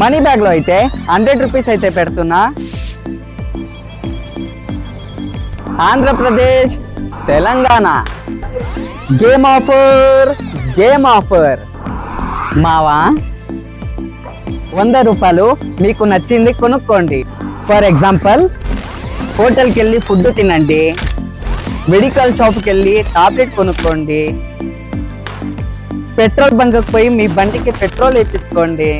Money బ్యాగ్లో అయితే hundred rupees అయితే పెడుతున్నా. Andhra Pradesh Telangana. Game offer game offer మావా? వంద రూపాయలు మీకు నచ్చింది కొనుక్కోండి. ఫర్ ఎగ్జాంపుల్ హోటల్కి వెళ్ళి ఫుడ్ తినండి. మెడికల్ షాప్కి వెళ్ళి టాబ్లెట్ కొనుక్కోండి పెట్రోల్ బంక్కి పోయి మీ బండికి పెట్రోల్ వేయించుకోండి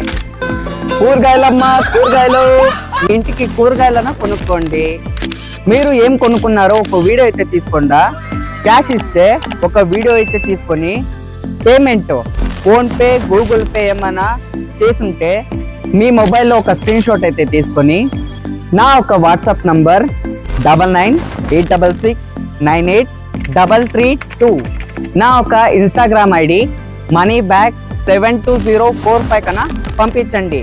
కూరగాయలమ్మా కూరగాయలు. ఇంటికి కూరగాయలను కొనుక్కోండి. మీరు ఏం కొనుక్కున్నారో ఒక వీడియో అయితే తీసుకోండా. క్యాష్ ఇస్తే ఒక వీడియో అయితే తీసుకొని పేమెంట్ ఫోన్పే గూగుల్ పే ఏమైనా చేసుంటే మీ మొబైల్లో ఒక స్క్రీన్ షాట్ అయితే తీసుకొని నా ఒక WhatsApp number double nine eight double six nine eight double three two. నా ఒక Instagram ID money bag seven two zero four five కన్నా పంపించండి.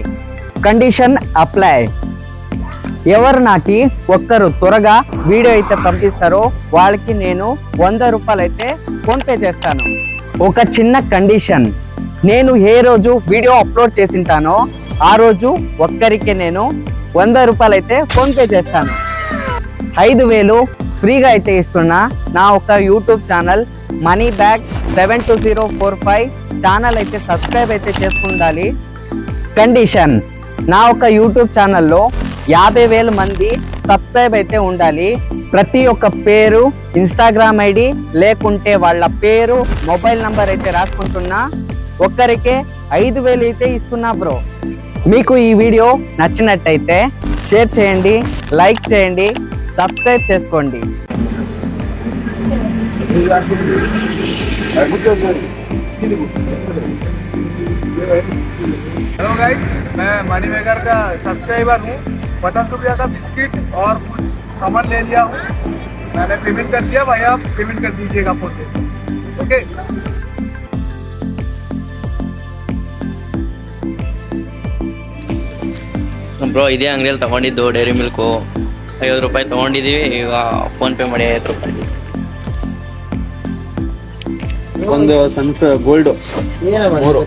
Condition apply. ఎవరు నాకు ఒక్కరు త్వరగా వీడియో అయితే పంపిస్తారో వాళ్ళకి నేను వంద రూపాయలు అయితే ఫోన్పే చేస్తాను. ఒక చిన్న కండిషన్. నేను ఏ రోజు వీడియో అప్లోడ్ చేసింటానో ఆ రోజు ఒక్కరికి నేను వంద రూపాయలు అయితే ఫోన్పే చేస్తాను. ఐదు వేలు ఫ్రీగా అయితే ఇస్తున్న నా ఒక YouTube channel money bag seven two zero four five channel అయితే సబ్స్క్రైబ్ అయితే చేసుకుండాలి. కండిషన్. నా ఒక యూట్యూబ్ ఛానల్లో యాభై వేల మంది సబ్స్క్రైబ్ అయితే ఉండాలి. ప్రతి ఒక్క పేరు ఇన్స్టాగ్రామ్ ఐడి లేకుంటే వాళ్ళ పేరు మొబైల్ నంబర్ అయితే రాసుకుంటున్నా. ఒక్కరికే ఐదు వేలు అయితే ఇస్తున్నా బ్రో. మీకు ఈ వీడియో నచ్చినట్టయితే షేర్ చేయండి లైక్ చేయండి సబ్స్క్రైబ్ చేసుకోండి. हेलो गाइस मैं मनी मेकर का सब्सक्राइबर हूँ पचास रुपया का बिस्किट और कुछ सामान ले लिया हूँ मैंने पेमेंट कर दिया भाई आप पेमेंट कर दीजिएगा फोन पे ओके ಬ್ರೋ ಇದೇ ಅಂಗಡಿಯಲ್ಲಿ ತಗೊಂಡಿದ್ದು ಡೈರಿ ಮಿಲ್ಕು ಐವತ್ತು ರೂಪಾಯಿ ತಗೊಂಡಿದ್ದೀವಿ ಈಗ ಫೋನ್ ಪೇ ಮಾಡಿ ಐವತ್ತು ರೂಪಾಯಿ ಒಂದು ಸಣ್ಣ ಗೋಲ್ಡ್ ಮೂರು.